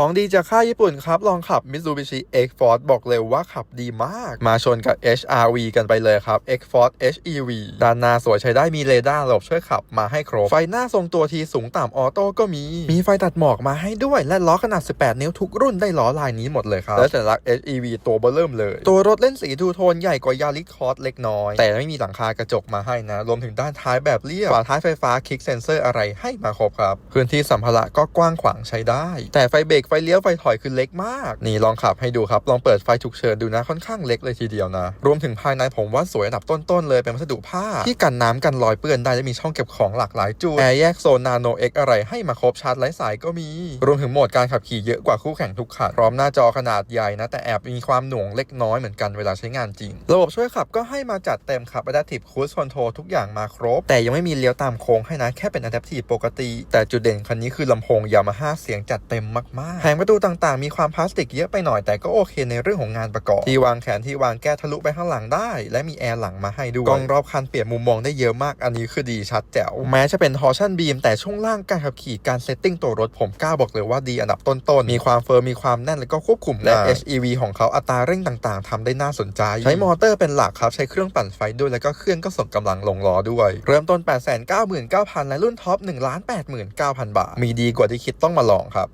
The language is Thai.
ของดีจากค่ายญี่ปุ่นครับ ลองขับ Mitsubishi X-Force บอกเลยว่าขับดีมาก มาชนกับ HRV กันไปเลยครับ X-Force HEV ด้านหน้าสวยใช้ได้มีเรดาร์หลบช่วยขับมาให้ครบ ไฟหน้าทรงตัวทีสูงต่ำออโต้ก็มี มีไฟตัดหมอกมาให้ด้วย และล้อขนาด 18 นิ้วทุกรุ่นได้ล้อลายนี้หมดเลยครับ และสัญลักษณ์ HEV ตัวเบอร์เริ่มเลย ตัวรถเล่นสีทูโทนใหญ่กว่ายาริคอร์สเล็กน้อย แต่ไม่มีหลังคากระจกมาให้นะ รวมถึงด้านท้ายแบบเรียบฝาท้ายไฟฟ้าคลิกเซนเซอร์อะไรให้มาครบครับพื้นที่สัมภาระก็กว้างขวางใช้ได้ แต่ไฟเบรกไฟเลี้ยวไฟถอยคือเล็กมาก นี่ลองขับให้ดูครับ ลองเปิดไฟฉุกเฉินดูนะค่อนข้างเล็กเลยทีเดียวนะ รวมถึงภายในผมว่าสวยอันดับต้นๆเลยเป็นวัสดุผ้า ที่กันน้ำกันรอยเปื้อนได้และมีช่องเก็บของหลากหลายจุดแอร์แยกโซนนาโนเอ็กอะไรให้มาครบชาร์จไร้สายก็มี รวมถึงโหมดการขับขี่เยอะกว่าคู่แข่งทุกคันพร้อมหน้าจอขนาดใหญ่นะแต่แอบมีความหน่วงเล็กน้อยเหมือนกันเวลาใช้งานจริง ระบบช่วยขับก็ให้มาจัดเต็มครับ Adaptive Cruise Control ทุกอย่างมาครบ แต่ยังไม่มีเลี้ยวตามโค้งให้นะแค่เป็น Adaptive ปกติ แต่จุดเด่นคันนี้คือลำโพงยามาฮ่าเสียงจัดเต็มมากๆแผงประตูต่างๆ มีความพลาสติกเยอะไปหน่อยแต่ก็โอเคในเรื่องของงานประกอบ ที่วางแขนที่วางแก้ทะลุไปข้างหลังได้ และมีแอร์หลังมาให้ด้วยกล้องรอบคันเปลี่ยนมุมมองได้เยอะมากอันนี้คือดีชัดแจ๋วแม้จะเป็น Torsion Beam แต่ช่วงล่างการขับขี่การเซตติ้งตัวรถผมกล้าบอกเลยว่าดีอันดับต้นๆมีความเฟิร์มมีความแน่นแล้วก็ควบคุมและ HEV ของเขาอัตราเร่งต่างๆทำได้น่าสนใจ ใช้มอเตอร์เป็นหลักครับ ใช้เครื่องปั่นไฟด้วยแล้วก็เครื่องก็ส่งกำลังลงล้อด้วย เริ่มต้น 899,000 และรุ่นท็อป1,89,000 บาท มีดีกว่าที่คิดต้องมาลองครับ